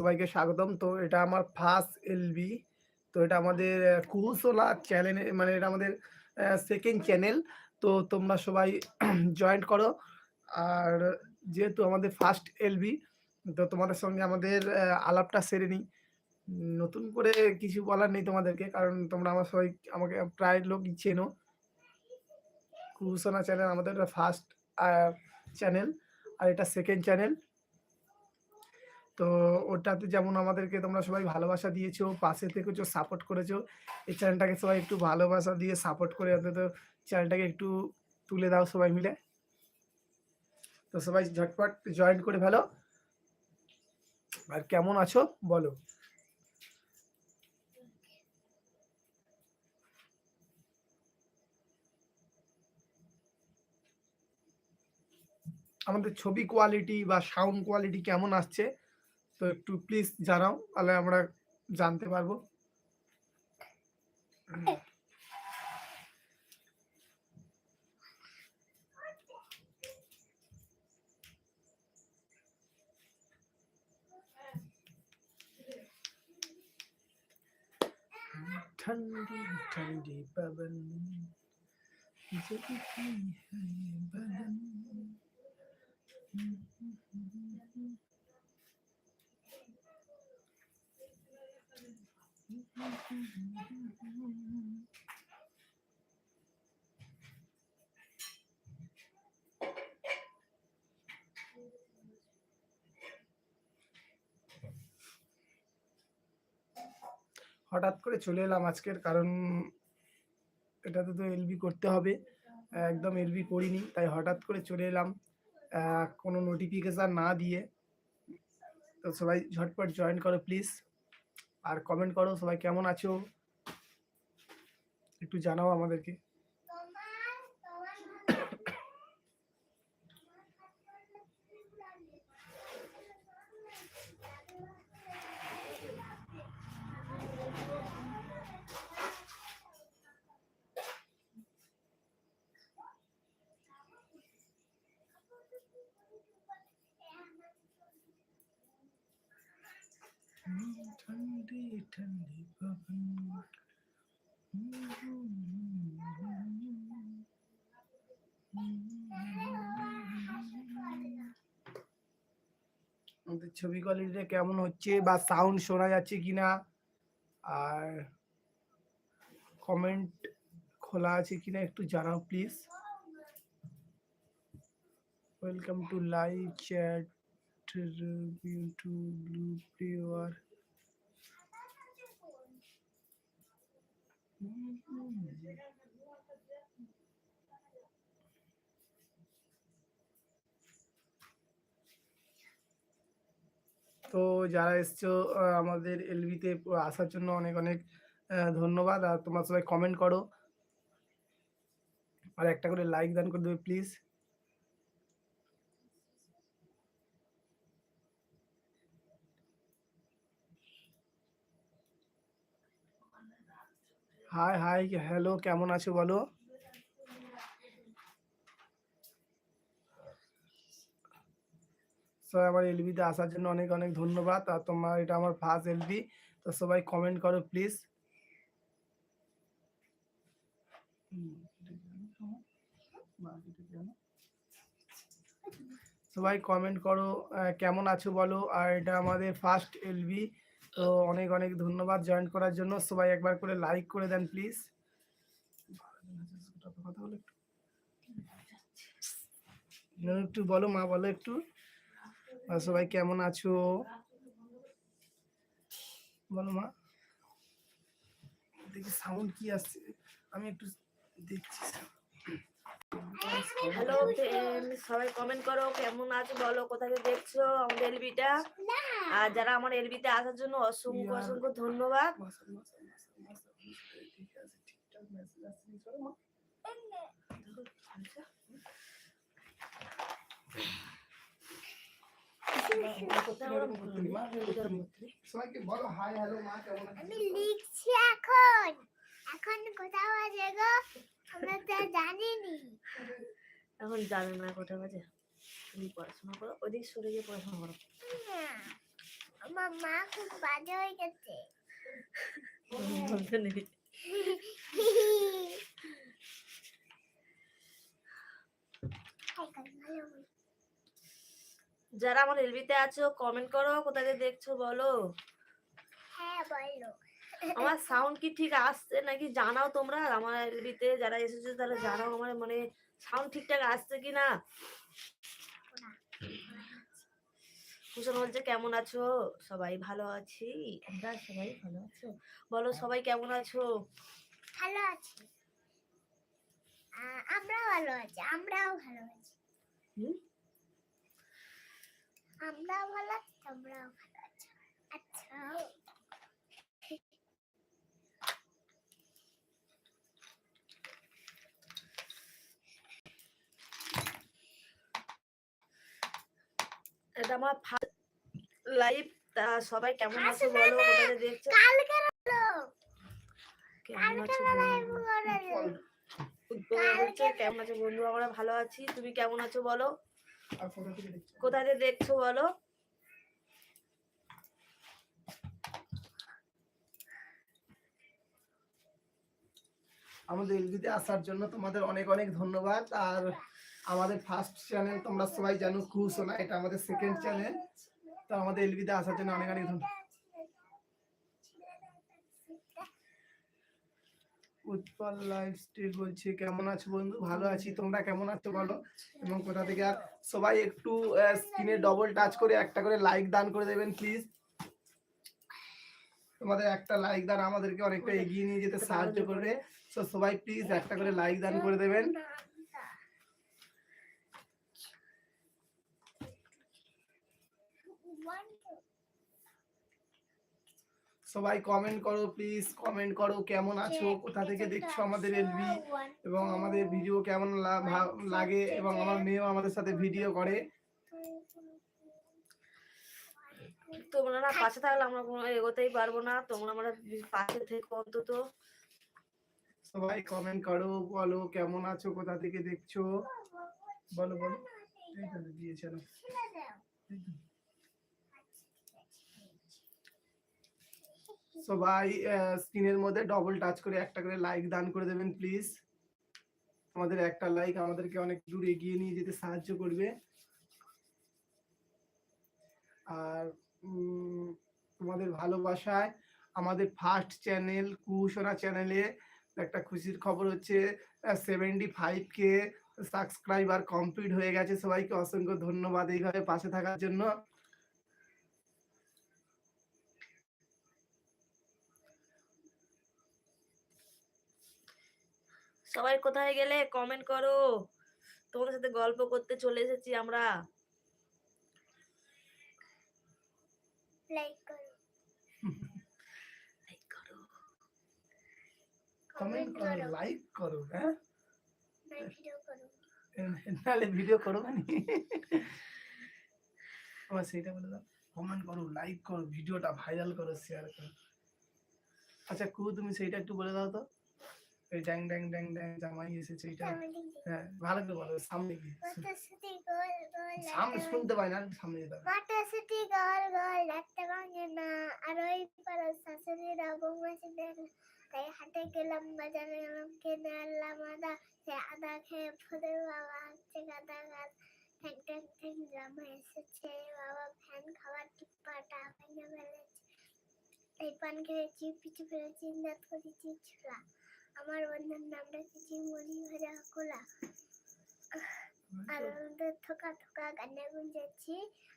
সবাইকে স্বাগতম। তো এটা আমার ফার্স্ট এলবি তো এটা আমাদের কুহুসোলা চ্যানেলে মানে এটা আমাদের সেকেন্ড চ্যানেল তো তোমরা সবাই জয়েন্ট করো। আর যেহেতু আমাদের ফার্স্ট এলবি তো তোমাদের সঙ্গে আমাদের আলাপটা সেরে নিই। নতুন করে কিছু বলার নেই তোমাদেরকে, কারণ তোমরা আমার সবাই, আমাকে প্রায় লোক চেনো। কুহুসোনা চ্যানেল আমাদের ফার্স্ট চ্যানেল আর এটা সেকেন্ড চ্যানেল তো ওটাতে যেমন আমাদেরকে তোমরা সবাই ভালোবাসা দিয়েছ, পাশে থেকেছো সাপোর্ট করেছ, এই চ্যানেলটাকে সবাই একটু ভালোবাসা দিয়ে সাপোর্ট করে অন্তত চ্যানেলটাকে একটু তুলে দাও সবাই মিলে। তো সবাই ঝটপট জয়েন করে ফেলো। আর কেমন আছো? বলো। আমাদের ছবি কোয়ালিটি বা সাউন্ড কোয়ালিটি কেমন আসছে? তো একটু প্লিজ জানাও তাহলে আমরা জানতে পারবো ठंडी ठंडी पवन जगती है बदन হঠাৎ করে চলে এলাম আজকের, কারণ এটাতে তো এলবি করতে হবে। একদম এলবি করিনি, তাই হঠাৎ করে চলে এলাম। কোনো নোটিফিকেশান না দিয়ে। তো সবাই ঝটপট জয়েন করো প্লিজ আর কমেন্ট করো সবাই কেমন আছো? একটু জানাও আমাদেরকে। ठंडी ठंडी पवन আমাদের ছবি কোয়ালিটিটা কেমন হচ্ছে বা সাউন্ড শোনা যাচ্ছে কিনা আর কমেন্ট খোলা আছে কিনা একটু জানাও please welcome to live chat to blue প্রিয়ার তো যারা এসছো আমাদের এলবিতে আসার জন্য অনেক অনেক ধন্যবাদ। আর তোমরা সবাই কমেন্ট করো। আর একটা করে লাইক দান করে দেবে প্লিজ হাই হাই হ্যালো কেমন আছো বলো? সবাই আমার এলবিতে আসার জন্য অনেক অনেক ধন্যবাদ। আর তোমার এটা আমার ফার্স্ট এলবি তো সবাই কমেন্ট করো প্লিজ সবাই কমেন্ট করো কেমন আছো বলো? আর এটা আমাদের ফার্স্ট এলবি তো অনেক অনেক ধন্যবাদ জয়েন করার জন্য। সবাই একবার করে লাইক করে দেন প্লিজ একটু বলো, মা বলো একটু। সবাই কেমন আছো? বলো, মা। দেখি সাউন্ড কি আসছে। আমি একটু দেখছি হ্যালো সবাই কমেন্ট করো কেমন আছো বলো কোথা থেকে দেখছ আমাদের এলবিটা আর যারা আমার এলবিতে আসার জন্য অসংখ্য অসংখ্য ধন্যবাদ। আছে। সবাইকে বলো হাই হ্যালো মা কেমন আমি লিখছি এখন। এখন কোথাও বাজে গো? আমরা জানিনি। এখন জানো না কোথা বাজে তুমি পড়াশোনা করো ওইদিকে সরে গিয়ে পড়াশোনা করো। না। আমার মা খুব বাজে হয়ে গেছে। বলতে নেই। যারা আমার এলবিতে আছো কমেন্ট করো কোথা থেকে দেখছ বলো। হ্যাঁ বলো। আমার সাউন্ড কি ঠিক আসছে নাকি জানাও তোমরা? আমার এলবিতে যারা এসেছ তারা জানাও আমার মানে সাউন্ড ঠিকঠাক আসছে কি না? কুশন বলছে কেমন আছো? সবাই ভালো আছি? আমরা সবাই ভালো আছো। বলো সবাই কেমন আছো? ভালো আছি। আ- আমরাও ভালো আছি আমরাও ভালো আছি। আমরাও ভালো আছি তোমরাও ভালো আছো। আচ্ছা এটা আমার লাইভ তা সবাই কেমন আছো বলো। কোথায় দেখছ? কালকে হলো কেমন আছো কেমন বন্ধু? আমরা ভালো আছি। তুমি কেমন আছো বলো? কোথায় দেখছ বলো? আমাদের এলবিতে আসার জন্য তোমাদের অনেক অনেক ধন্যবাদ। আর আমাদের ফার্স্ট চ্যানেল তোমরা সবাই জানো খুশ না এটা আমাদের সেকেন্ড চ্যানেল তো আমাদের এলবিতে আসার জন্য অনেক অনেক ধন্যবাদ। উৎপল লাইফ স্টাইল বলছে, কেমন আছো বন্ধু? ভালো আছি, তোমরা কেমন আছো বলো? এবং কোথা থেকে আর সবাই একটু স্ক্রিনে ডবল টাচ করে একটা করে লাইক দান করে দেবেন প্লিজ তোমাদের একটা লাইক দান আমাদেরকে অনেকটা এগিয়ে নিয়ে যেতে সাহায্য করবে। তো সবাই প্লিজ একটা করে লাইক দান করে দেবেন। সবাই কমেন্ট করো প্লিজ কমেন্ট করো কেমন আছো? কোথা থেকে দেখছ আমাদের এলবি এবং আমাদের ভিডিও কেমন লা- ভা- লাগে? এবং আমার মেয়েও আমাদের সাথে ভিডিও করে। তোমরা না পাশে থাকলে আমরা কোনো এগোতেই পারব না। তোমরা আমরা পাশে থেকে অন্তত। সবাই কমেন্ট করো বলো কেমন আছো কোথা থেকে দেখছ? বলো বলো। এই না সবাই স্ক্রিনের মধ্যে ডবল টাচ করে একটা করে লাইক দান করে দেবেন প্লিজ আমাদের একটা লাইক আমাদেরকে অনেক দূর এগিয়ে নিয়ে যেতে সাহায্য করবে। আর তোমাদের ভালোবাসায় আমাদের ফার্স্ট চ্যানেল কুশোনা চ্যানেলে একটা খুশির খবর হচ্ছে seventy five K subscriber complete হয়ে গেছে। সবাইকে অসংখ্য ধন্যবাদ এইভাবে পাশে থাকার জন্য। সবাই কোথায় গেলে? কমেন্ট করো। তোমাদের সাথে গল্প করতে চলে এসেছি আমরা। লাইক করো। Like করো। কমেন্ট করো লাইক করো হ্যাঁ? ভিডিও করো। ভিডিও করো মানে? আমার সেইটা বলে দাও। কমেন্ট করো লাইক করো ভিডিওটা ভাইরাল করো শেয়ার করো। আচ্ছা কু তুমি সেইটা একটু বলে দাও তো। ওই ড্যাং ড্যাং ড্যাং ড্যাং জামাই এসেছে এইটা হ্যাঁ ভালো করে বলো সামনে গিয়ে সামনে শুনতে পাই না সামনে যেতে হবে। মটরশুটি গোল গোল একটা ভাঙে না। আর ওই শাশুড়িরা ছিলেন তাই হাটে গেলাম বাজারে গেলাম কিনে আনলাম আদা। সে আদা খেয়ে ফুদের বাবা হচ্ছে গাদা গাছ। ঠ্যাং ঠ্যাং ঠ্যাং জামা এসেছে। বাবা ফ্যান খাবার টিপ্পাটা ভেঙে ফেলেছে। এই পান খেয়েছি পিছু ফেলেছি দাঁত করেছি ছোলা। আমার বন্ধুর নাম রেখেছি মুড়ি ভাজা কোলা আর আমাদের থোকা থোকা গানে গুঞ্জেছি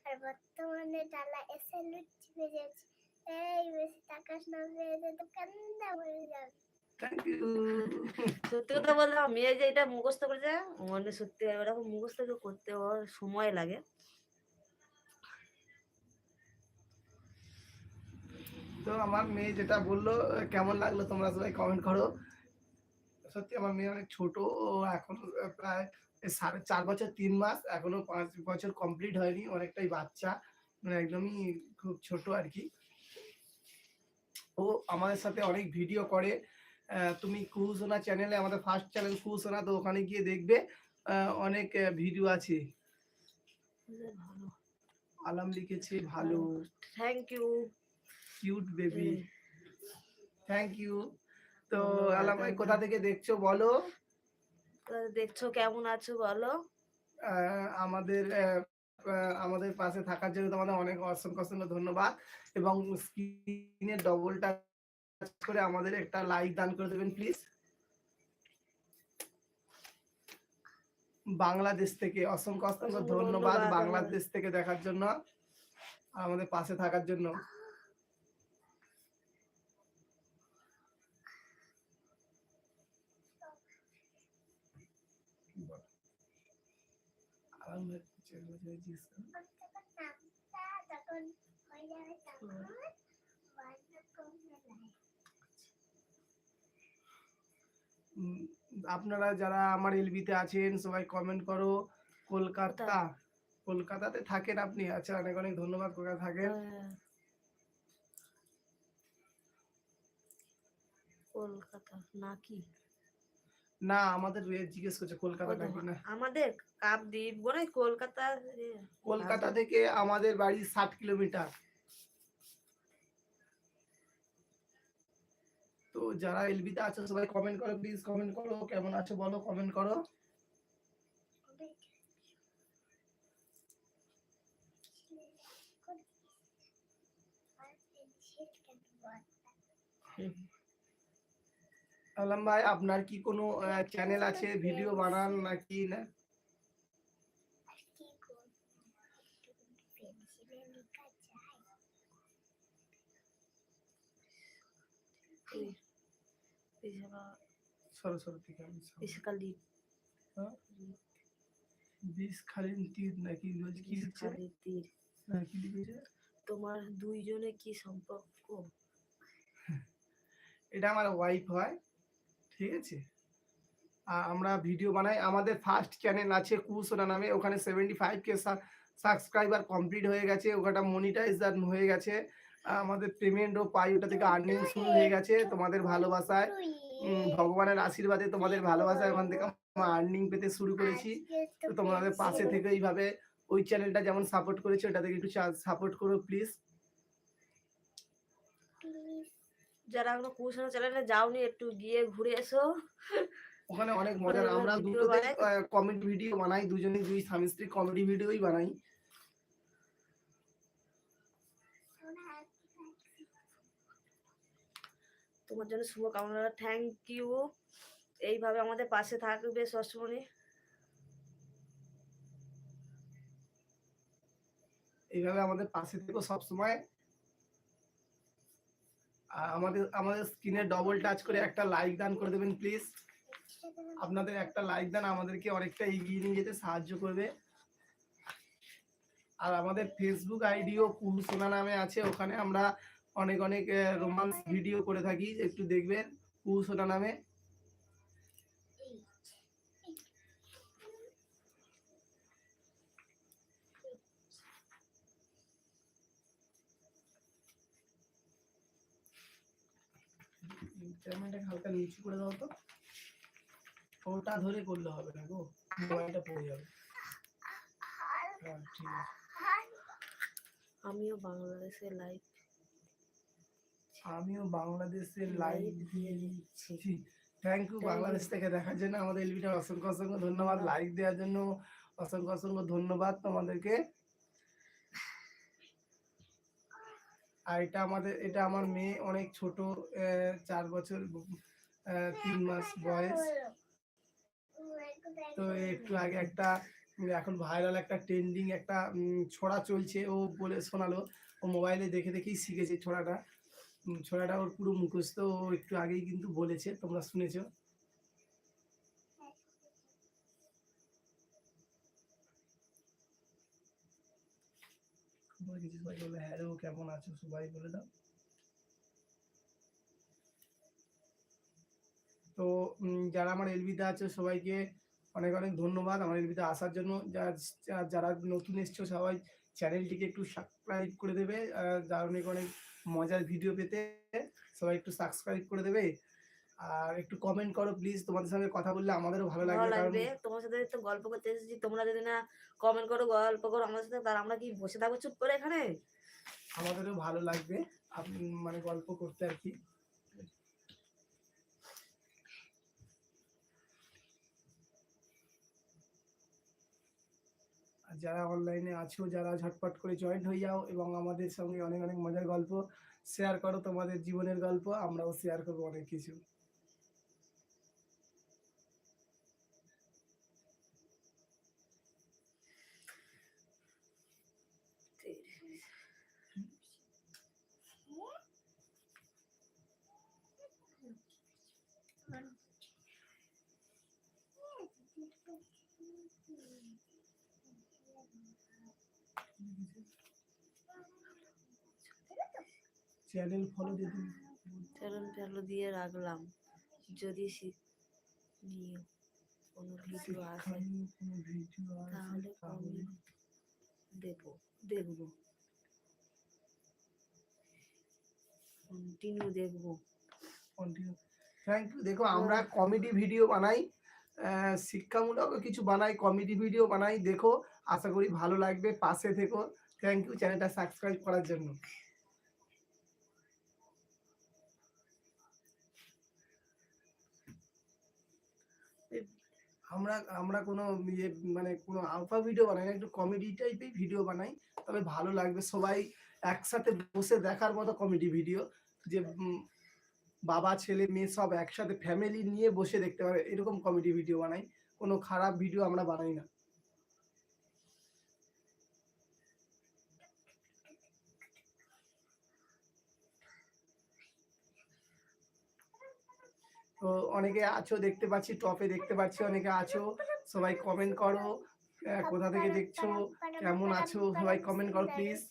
আর বর্তমানে ডালা এসে লুচি ভেজেছি এই বেশি টাকা না ভেজে তো কান্দা হয়ে যাবে? সত্যি কথা বললাম মেয়ে যে এটা মুখস্থ করেছে মানে সত্যি এরকম মুখস্থ কেউ করতে ওর সময় লাগে। তো আমার মেয়ে যেটা বলল কেমন লাগল তোমরা সবাই কমেন্ট করো। সত্যি আমার মেয়ে অনেক ছোট এখন প্রায় সাড়ে চার বছর তিন মাস এখনও পাঁচ বছর কমপ্লিট হয়নি অনেকটাই বাচ্চা মানে একদমই খুব ছোট আর কি। ও আমাদের সাথে অনেক ভিডিও করে তুমি কুহুসোনা চ্যানেলে আমাদের ফার্স্ট চ্যানেল কুহুসোনা তো ওখানে গিয়ে দেখবে অনেক ভিডিও আছে। ভালো আলাম লিখেছে ভালো। Thank you cute baby thank you তো ধন্যবাদ, আলাম ভাই কোথা। থেকে দেখছ বলো? দেখছ কেমন আছো বলো? আহ, আমাদের আমাদের পাশে থাকার জন্য তোমাদের অনেক অসংখ্য অসংখ্য ধন্যবাদ এবং স্ক্রিনে ডবল টাচ করে আমাদের একটা লাইক দান করে দেবেন প্লিজ বাংলাদেশ থেকে অসংখ্য অসংখ্য ধন্যবাদ ধন্যবাদ বাংলাদেশ থেকে দেখার জন্য আর আমাদের পাশে থাকার জন্য। করো। হয়ে আপনারা যারা আমার এলবিতে আছেন সবাই কমেন্ট করো। কলকাতা। কলকাতাতে থাকেন আপনি। আচ্ছা অনেক অনেক ধন্যবাদ কলকাতা থাকেন। হ্যাঁ। কলকাতা নাকি? না আমাদের এ জিজ্ঞেস করছে কলকাতা নাকি না। আমাদের কাপদ্বীপ বলে কলকাতা কলকাতা। থেকে আমাদের বাড়ি ষাট কিলোমিটার। তো যারা এলবিতে আছো সবাই কমেন্ট করো প্লিজ কমেন্ট করো কেমন আছো বলো কমেন্ট করো। আলম ভাই আপনার কি কোনো চ্যানেল আছে ভিডিও বানান নাকি না? এই- বিশাখা- সরো সরো ঠিক আছে বিশাখালি হ্যাঁ? খালিন তীর নাকি কি লিখছে তীর। হ্যাঁ, তোমার দুইজনে কি সম্পর্ক? এটা আমার ওয়াইফ হয়। ঠিক আছে? আমরা ভিডিও বানাই। আমাদের ফার্স্ট চ্যানেল আছে কুসোনা নামে। ওখানে seventy five K subscriber complete হয়ে গেছে। ওখানটা মনিটাইজার হয়ে গেছে। আমাদের পেমেন্টও পাই। ওটা থেকে আর্নিং শুরু হয়ে গেছে তোমাদের ভালোবাসায়। ভগবানের আশীর্বাদে তোমাদের ভালোবাসায় ওখান থেকে আর্নিং পেতে শুরু করেছি। তো তোমাদের পাশে থেকে এইভাবে ওই চ্যানেলটা যেমন সাপোর্ট করেছে, ওটা থেকে একটু সাপোর্ট করো প্লিজ যারা এখনও কুশনা চ্যানেলে যাওনি একটু গিয়ে ঘুরে এসো। ওখানে অনেক মজার আমরা দুটোতে কমেডি ভিডিও বানাই দুজনে দুই স্বামী স্ত্রী কমেডি ভিডিওই বানাই। তোমার জন্য শুভকামনা। থ্যাংক ইউ এইভাবে আমাদের পাশে থাকবে সবসময় এইভাবে আমাদের পাশে থেকো সবসময়। আর আমাদের আমাদের স্ক্রিনে ডবল টাচ করে একটা লাইক দান করে দেবেন প্লিজ আপনাদের একটা লাইক দান আমাদেরকে অনেকটা এগিয়ে নিয়ে যেতে সাহায্য করবে। আর আমাদের ফেসবুক আইডিও কুল সোনা নামে আছে, ওখানে আমরা অনেক অনেক রোমান্স ভিডিও করে থাকি, একটু দেখবেন কুল সোনা নামে। ক্যামেরাটা হালকা নিচু করে দাও তো। ওটা ধরে করলে হবে না গো মোবাইলটা পড়ে যাবে। হ্যাঁ ঠিক আছে। আমিও বাংলাদেশে লাইভ আমিও বাংলাদেশের লাইভ দিয়ে দিচ্ছি। থ্যাংক ইউ বাংলাদেশ থেকে দেখার জন্য আমাদের এলবিটা অসংখ্য অসংখ্য ধন্যবাদ। লাইক দেওয়ার জন্য অসংখ্য অসংখ্য ধন্যবাদ তোমাদেরকে। আর এটা আমাদের, এটা আমার মেয়ে অনেক ছোট চার বছর তিন মাস বয়স। তো একটু আগে একটা, এখন ভাইরাল একটা ট্রেন্ডিং একটা ছড়া চলছে, ও বলে শোনালো। ও মোবাইলে দেখে দেখেই শিখেছে ছড়াটা। ছড়াটা ওর পুরো মুখস্থ, ও একটু আগেই কিন্তু বলেছে, তোমরা শুনেছো। কিছু সবাই বলবে হ্যাঁ রে, ও কেমন আছো? সবাই বলে দাও। তো যারা আমার এলবিতে আছে সবাইকে অনেক অনেক ধন্যবাদ আমার এলবিতে আসার জন্য। যারা নতুন এসছো সবাই চ্যানেলটিকে একটু সাবস্ক্রাইব করে দেবে। যার অনেক অনেক মজার ভিডিও পেতে সবাই একটু সাবস্ক্রাইব করে দেবে। আর একটু কমেন্ট করো প্লিজ তোমাদের সঙ্গে কথা বললে আমাদেরও ভালো লাগবে কারণ লাগবে। তোমার সাথে তো গল্প করতে এসেছি। তোমরা যদি না কমেন্ট করো গল্প করো আমাদের সাথে তার আমরা কি বসে থাকব চুপ করে এখানে? আমাদেরও ভালো লাগবে। আপনি মানে গল্প করতে আর কি। আর যারা অনলাইনে আছো যারা ঝটপট করে জয়েন্ট হয়ে যাও এবং আমাদের সঙ্গে অনেক অনেক মজার গল্প শেয়ার করো তোমাদের জীবনের গল্প আমরাও শেয়ার করব অনেক কিছু। চ্যানেল ফলো দিয়ে দিন। চ্যানেল ফেলো দিয়ে রাখলাম। যদি নিয়ে কোনো ভিডিও আসে কোনো ভিডিও তাহলে দেবো দেখব। কন্টিনিউ দেখব। কন্টিনিউ থ্যাংক ইউ দেখো আমরা কমেডি ভিডিও বানাই। শিক্ষামূলক কিছু বানাই কমেডি ভিডিও বানাই। দেখো আশা করি ভালো লাগবে। পাশে থেকো। থ্যাংক ইউ চ্যানেলটা সাবস্ক্রাইব করার জন্য। আমরা আমরা কোনো ইয়ে মানে কোনো আলফা ভিডিও বানাই না, একটু কমেডি টাইপের ভিডিও বানাই, তবে ভালো লাগবে। সবাই একসাথে বসে দেখার মতো কমেডি ভিডিও যে বাবা, ছেলে, মেয়ে সব একসাথে ফ্যামিলি নিয়ে বসে দেখতে পারে, এরকম কমেডি ভিডিও বানাই। কোনো খারাপ ভিডিও আমরা বানাই না। তো অনেকে আছো দেখতে পাচ্ছি টপে দেখতে পাচ্ছি অনেকে আছো। সবাই কমেন্ট করো কোথা থেকে দেখছ কেমন আছো সবাই কমেন্ট করো প্লিজ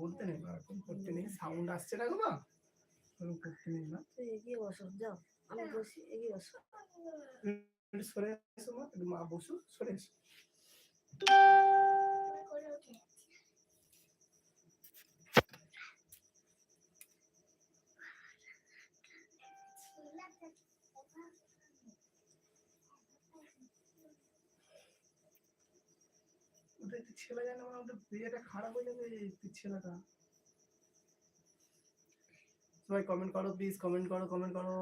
বলতে নেই বা এখন করতে নেই সাউন্ড আসছে না গো মা। ওরকম করতে নেই না। এগিয়ে বসো যাও আমি বসি এগিয়ে বসো। সরে এসো মা বসো সরে এসো। একটু ছেলে জানে ওটা বিয়েটা খারাপ হয়ে যাবে একটু ছেলেটা। সবাই কমেন্ট করো প্লিজ কমেন্ট করো কমেন্ট করো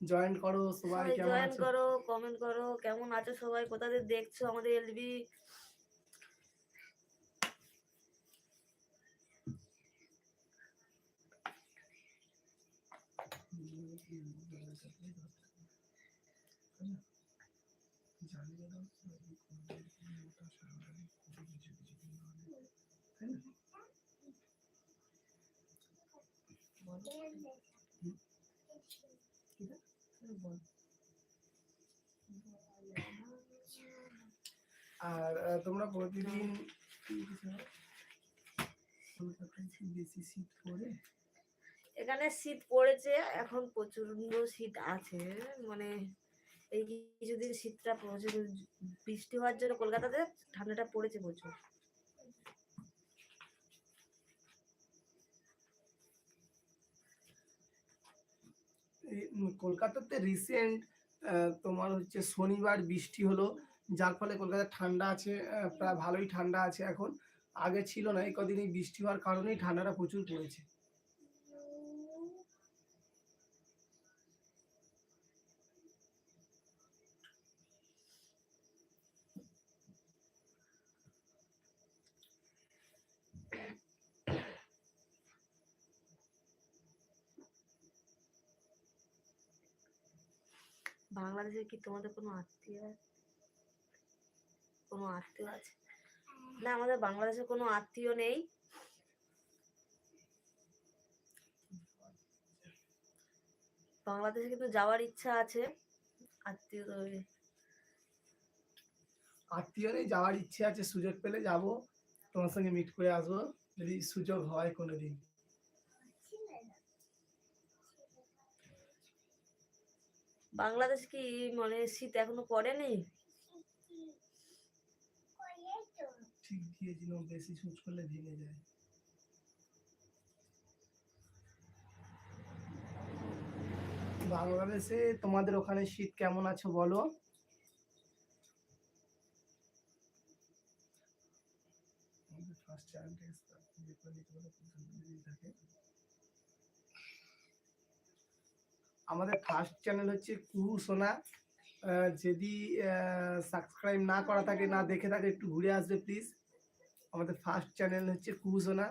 জয়েন করো সবাই কেমন জয়েন আছো? করো কমেন্ট করো কেমন আছো সবাই? কোথা থেকে দেখছ আমাদের এলবি আর তোমরা প্রতিদিন এখানে শীত পড়েছে এখন প্রচণ্ড শীত আছে মানে এই কিছুদিন শীতটা পড়েছে বৃষ্টি হওয়ার জন্য কলকাতাতে ঠান্ডাটা পড়েছে প্রচুর। কলকাতাতে রিসেন্ট তোমার হচ্ছে শনিবার বৃষ্টি হলো, যার ফলে কলকাতা ঠান্ডা আছে প্রায় ভালোই ঠান্ডা আছে এখন। আগে ছিল না, এই কদিন এই বৃষ্টি হওয়ার কারণেই ঠান্ডাটা প্রচুর পড়েছে। বাংলাদেশে কি তোমাদের কোনো আত্মীয় আছে? কোনো আত্মীয় আছে? না, আমাদের বাংলাদেশে কোনো আত্মীয় নেই। বাংলাদেশে কিন্তু যাওয়ার ইচ্ছা আছে, আত্মীয় আত্মীয় নেই, যাওয়ার ইচ্ছে আছে, সুযোগ পেলে যাব। তোমার সঙ্গে মিট করে আসব, যদি সুযোগ হয় কোনোদিন। বাংলাদেশে কি মানে শীত এখনও পড়েনি? ঠিক দিয়েছিল, বেশি সুচ করলে ভেঙে যায়। বাংলাদেশে তোমাদের ওখানে শীত কেমন আছে বলো? খুব সুন্দর যদি থাকে। আমাদের ফার্স্ট চ্যানেল হচ্ছে কুহু সোনা। যদি সাবস্ক্রাইব না করা থাকে না দেখে থাকে একটু ঘুরে আসবে প্লিজ আমাদের ফার্স্ট চ্যানেল হচ্ছে কুহু সোনা।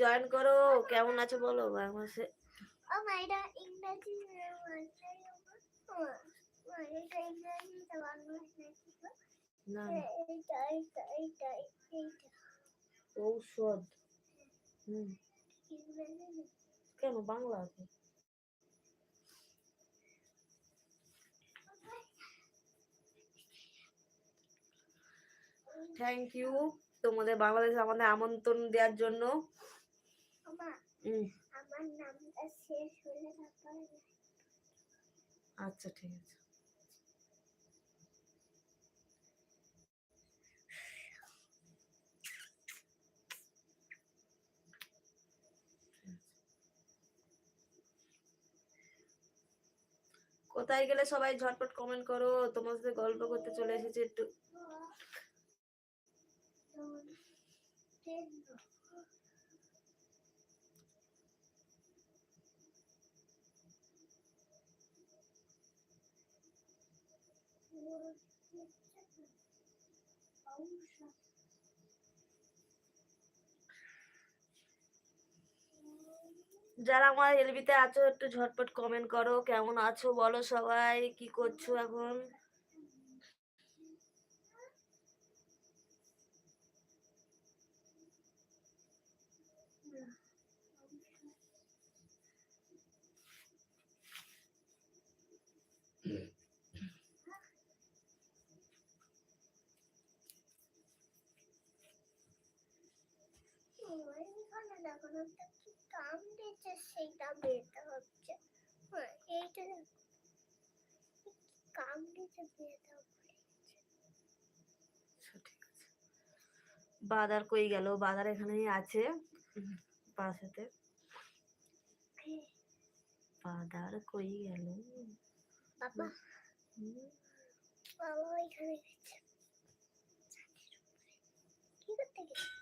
জয়েন করো কেমন আছো বলো বাংলাদেশে ও মাইরা ইংরাজি না এইটা ঔষধ। হুম। কেন বাংলা আছে? থ্যাংক ইউ তোমাদের বাংলাদেশে আমাদের আমন্ত্রণ দেওয়ার জন্য। আচ্ছা ঠিক আছে। কোথায় গেলে সবাই ঝটপট কমেন্ট করো তোমার সাথে গল্প করতে চলে এসেছি একটু। যারা আমার এলবিতে আছো, একটু ঝটপট কমেন্ট করো, কেমন আছো বলো সবাই, কি করছ এখন? দেখো কাম দিয়েছে সেটা বেরতে হচ্ছে। হ্যাঁ, এইটা দেখো কি কাম দিয়েছে বেরতে হবে আচ্ছা, ঠিক আছে। বাদার কই গেল? বাদার এখানেই আছে। পাশেতে বাদার কই গেল? বাবা। বাবা ওইখানে গেছে। কি করতে গেছে?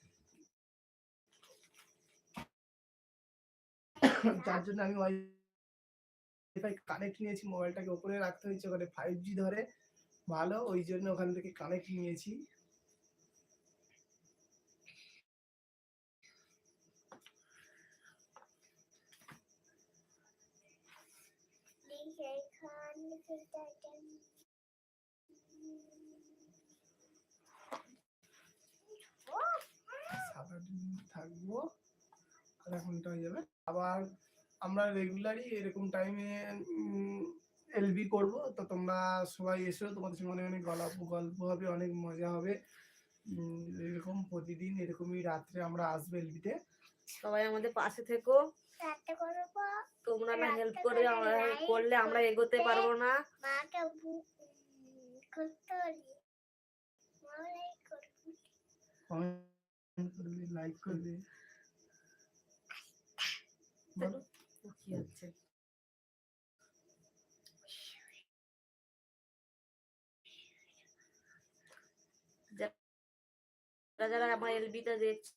যার জন্য আমি ওয়াইফাই কানেক্ট নিয়েছি মোবাইলটাকে ওপরে রাখতে হয়েছে ওখানে ফাইভ জি ধরে। ভালো ওই জন্য ওখান থেকে কানেক্ট নিয়েছি। সারাদিন থাকব আধা ঘণ্টা হয়ে যাবে। আবার আমরা রেগুলারই এরকম টাইমে এলবি করব। তো তোমরা সবাই এসো তোমাদের সঙ্গে অনেক অনেক গল্প গল্প হবে অনেক মজা হবে। এরকম প্রতিদিন এরকমই রাত্রে আমরা আসব এলবিতে সবাই আমাদের পাশে থেকো। রাতে করব। তোমরা না হেল্প করে আমরা করলে আমরা এগোতে পারব না। লাইক করব কমেন্ট করবে লাইক করবে বলো কি যারা যারা আমার এলবিটা দেখছ,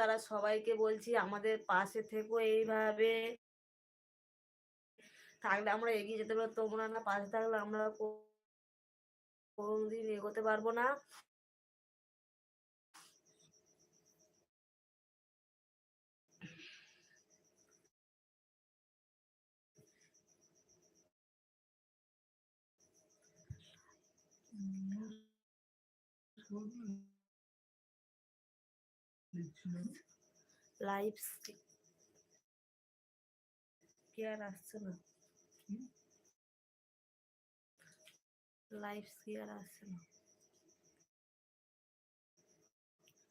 তারা সবাইকে বলছি আমাদের পাশে থেকো এইভাবে। থাকলে আমরা এগিয়ে যেতে পারব, তোমরা না পাশে থাকলে আমরা কোনোদিন এগোতে পারব না। লাইভ কেয়ার আসছে না? লাইভ আসছে না?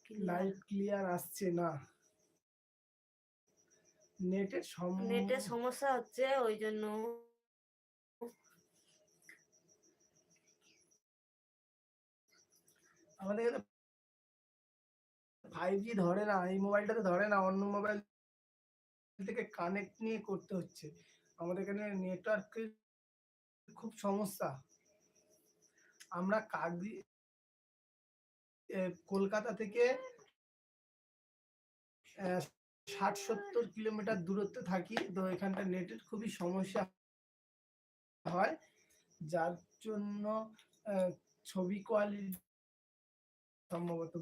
লাইভ ক্লিয়ার আসছে না। নেটের সম নেটের সমস্যা হচ্ছে ওই জন্য আমাদের এখানে ফাইভ জি ধরে না, এই মোবাইলটাতে ধরে না, অন্য মোবাইল থেকে কানেক্ট নিয়ে করতে হচ্ছে। আমাদের এখানে নেটওয়ার্কের খুব সমস্যা। আমরা কাগজি কলকাতা থেকে ষাট সত্তর কিলোমিটার দূরত্বে থাকি, তো এখানটা নেটের খুবই সমস্যা হয়। যার জন্য ছবি কোয়ালিটি সম্ভবত